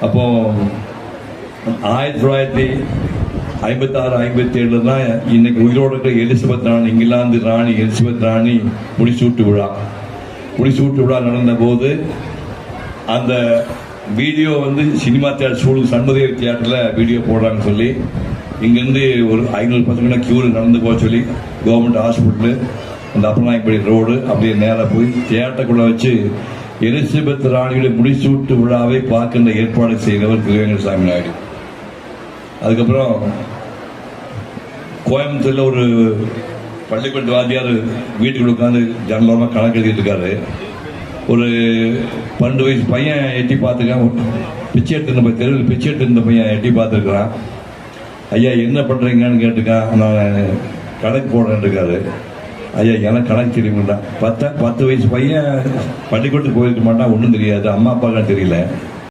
அப்போ ஆயிரத்தி தொள்ளாயிரத்தி ஐம்பத்தாறு ஐம்பத்தி ஏழுல தான் இன்னைக்கு உயிரோடு இருக்கிற எலிசபெத் ராணி இங்கிலாந்து ராணி எலிசபெத் ராணி முடிசூட்டு விழா. முடிசூட்டு விழா நடந்த போது அந்த வீடியோ வந்து சினிமா தியேட்டர் சூழல் சண்முதேவி தியேட்டரில் வீடியோ போடுறாங்கன்னு சொல்லி இங்கேருந்து ஒரு ஐநூறு பசங்க கியூவில் நடந்து போக சொல்லி கவர்மெண்ட் ஹாஸ்பிட்டலு அந்த அப்பநாயப்படி ரோடு அப்படியே நேராக போய் தியேட்டருக்குள்ளே வச்சு எலிசபெத் ராணியுடைய முடிசூட்டு விழாவை பார்க்கின்ற ஏற்பாடு செய்தவர் திருவேங்கட சாமி நாயுடு. அதுக்கப்புறம் கோயம்புத்தூரில் ஒரு பள்ளிக்கூட வாத்தியார் வீட்டுக்குள்ள உட்காந்து ஜனலோரமாக கணக்கு எழுதிட்டு இருக்காரு. ஒரு பன்னெண்டு வயசு பையன் எட்டி பார்த்துருக்கான் பிச்சை எடுத்துருந்த பையன் தெருவில் பிச்சை எடுத்துருந்த பையன் எட்டி பார்த்துருக்குறான் ஐயா என்ன பண்ணுறீங்கன்னு கேட்டுக்கான் நான் கணக்கு போடுறேன்னு இருக்காரு. ஐயா எனக்கு கணக்கு தெரியுமாட்டா பத்தா பத்து வயசு பையன் பள்ளிக்கூடத்துக்கு போயிருக்க மாட்டான் ஒன்றும் தெரியாது. அம்மா அப்பாக்கெல்லாம் தெரியல.